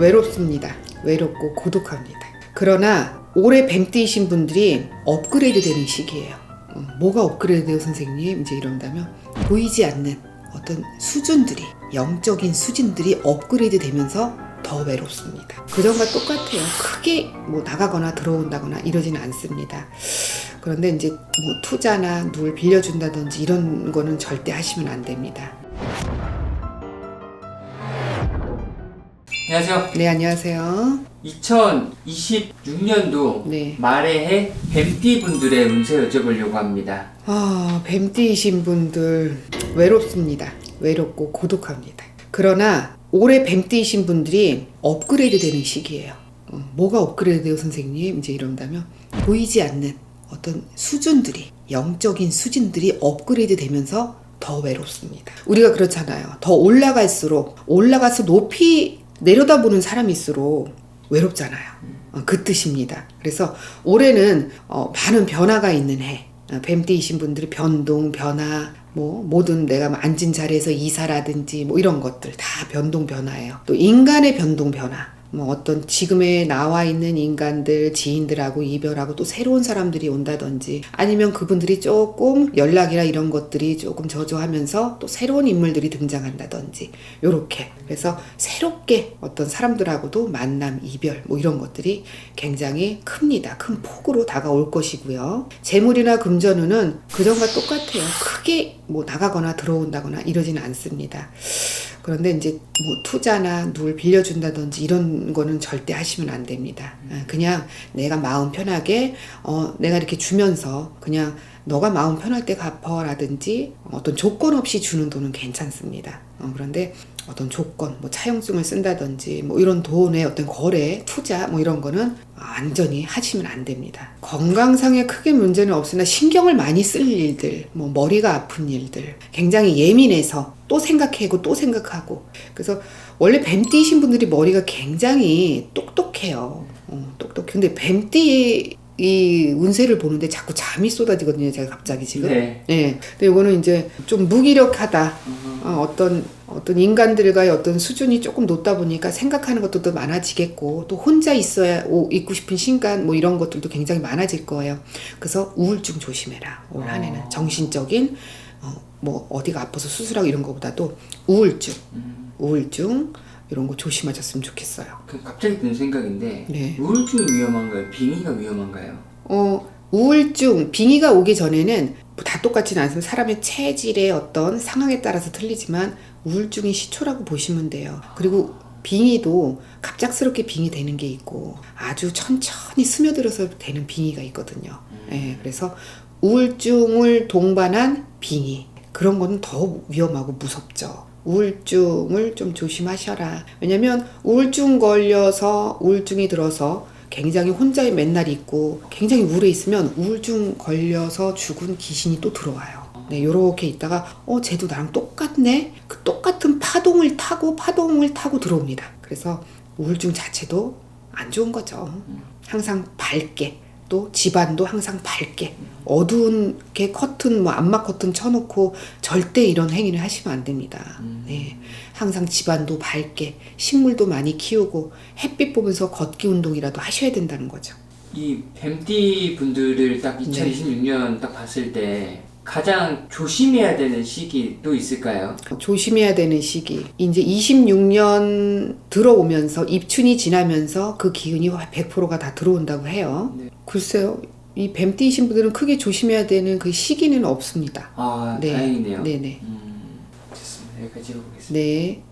외롭습니다. 외롭고 고독합니다. 그러나 올해 뱀띠이신 분들이 업그레이드 되는 시기예요. 어, 뭐가 업그레이드 돼요, 선생님? 이제 이런다면 보이지 않는 어떤 수준들이 영적인 수준들이 업그레이드 되면서 더 외롭습니다. 그전과 똑같아요. 크게 뭐 나가거나 들어온다거나 이러지는 않습니다. 그런데 이제 뭐 투자나 누굴 빌려준다든지 이런 거는 절대 하시면 안 됩니다. 안녕하세요. 네, 안녕하세요. 2026년도 네. 말의 해 뱀띠 분들의 운세 여쭤보려고 합니다. 아, 뱀띠이신 분들 외롭습니다. 외롭고 고독합니다. 그러나 올해 뱀띠이신 분들이 업그레이드 되는 시기예요. 어, 뭐가 업그레이드 돼요, 선생님? 이제 이런다면 보이지 않는 어떤 수준들이 영적인 수준들이 업그레이드 되면서 더 외롭습니다. 우리가 그렇잖아요. 더 올라갈수록 올라가서 높이 내려다보는 사람일수록 외롭잖아요. 어, 그 뜻입니다. 그래서 올해는 어, 많은 변화가 있는 해. 어, 뱀띠이신 분들이 변동, 변화, 뭐 모든 내가 뭐 앉은 자리에서 이사라든지 뭐 이런 것들 다 변동 변화예요. 또 인간의 변동 변화. 뭐 어떤 지금에 나와 있는 인간들 지인들하고 이별하고 또 새로운 사람들이 온다든지 아니면 그분들이 조금 연락이나 이런 것들이 조금 저조하면서 또 새로운 인물들이 등장한다든지 요렇게. 그래서 새롭게 어떤 사람들하고도 만남 이별 뭐 이런 것들이 굉장히 큽니다. 큰 폭으로 다가올 것이고요. 재물이나 금전운은 그전과 똑같아요. 크게 뭐 나가거나 들어온다거나 이러지는 않습니다 그런데 이제 뭐 투자나 누굴 빌려준다든지 이런 거는 절대 하시면 안 됩니다. 아, 그냥 내가 마음 편하게 어 내가 이렇게 주면서 그냥 너가 마음 편할 때 갚어라든지 어떤 조건 없이 주는 돈은 괜찮습니다. 어, 그런데 어떤 조건, 뭐 차용증을 쓴다든지 뭐 이런 돈의 어떤 거래, 투자 뭐 이런 거는 완전히 하시면 안 됩니다. 건강상에 크게 문제는 없으나 신경을 많이 쓸 일들, 뭐 머리가 아픈 일들, 굉장히 예민해서 또 생각하고 또 생각하고 그래서 원래 뱀띠이신 분들이 머리가 굉장히 똑똑해요. 어, 똑똑. 근데 뱀띠 이 운세를 보는데 자꾸 잠이 쏟아지거든요. 제가 갑자기 지금. 네. 예. 근데 이거는 이제 좀 무기력하다. 어, 어떤 어떤 인간들과의 어떤 수준이 조금 높다 보니까 생각하는 것도 더 많아지겠고 또 혼자 있어야 오, 있고 싶은 신간 뭐 이런 것들도 굉장히 많아질 거예요. 그래서 우울증 조심해라. 올 한 해는 어. 정신적인 어, 뭐 어디가 아파서 수술하고 이런 것보다도 우울증, 음, 우울증 이런 거 조심하셨으면 좋겠어요. 그 갑자기 든 생각인데 네. 우울증이 위험한가요? 빙의가 위험한가요? 어, 우울증, 빙의가 오기 전에는 뭐 다 똑같지는 않습니다. 사람의 체질의 어떤 상황에 따라서 틀리지만 우울증이 시초라고 보시면 돼요. 그리고 빙의도 갑작스럽게 빙의 되는 게 있고 아주 천천히 스며들어서 되는 빙의가 있거든요. 예, 그래서 우울증을 동반한 빙의 그런 거는 더 위험하고 무섭죠. 우울증을 좀 조심하셔라. 왜냐면 우울증 걸려서 우울증이 들어서 굉장히 혼자 맨날 있고 굉장히 우울해 있으면 우울증 걸려서 죽은 귀신이 또 들어와요. 네, 요렇게 있다가 어, 쟤도 나랑 똑같네. 그 똑같은 파동을 타고 파동을 타고 들어옵니다. 그래서 우울증 자체도 안 좋은 거죠. 항상 밝게 또 집안도 항상 밝게 어두운 게 커튼 뭐 암막 커튼 쳐놓고 절대 이런 행위를 하시면 안 됩니다. 네, 항상 집안도 밝게 식물도 많이 키우고 햇빛 보면서 걷기 운동이라도 하셔야 된다는 거죠. 이 뱀띠 분들을 딱 네. 2026년 딱 봤을 때 가장 조심해야 되는 시기도 있을까요? 조심해야 되는 시기. 이제 26년 들어오면서 입춘이 지나면서 그 기운이 100%가 다 들어온다고 해요. 네. 글쎄요. 이 뱀띠이신 분들은 크게 조심해야 되는 그 시기는 없습니다. 아 네. 다행이네요. 네네. 음, 좋습니다. 여기까지 읽어보겠습니다. 네.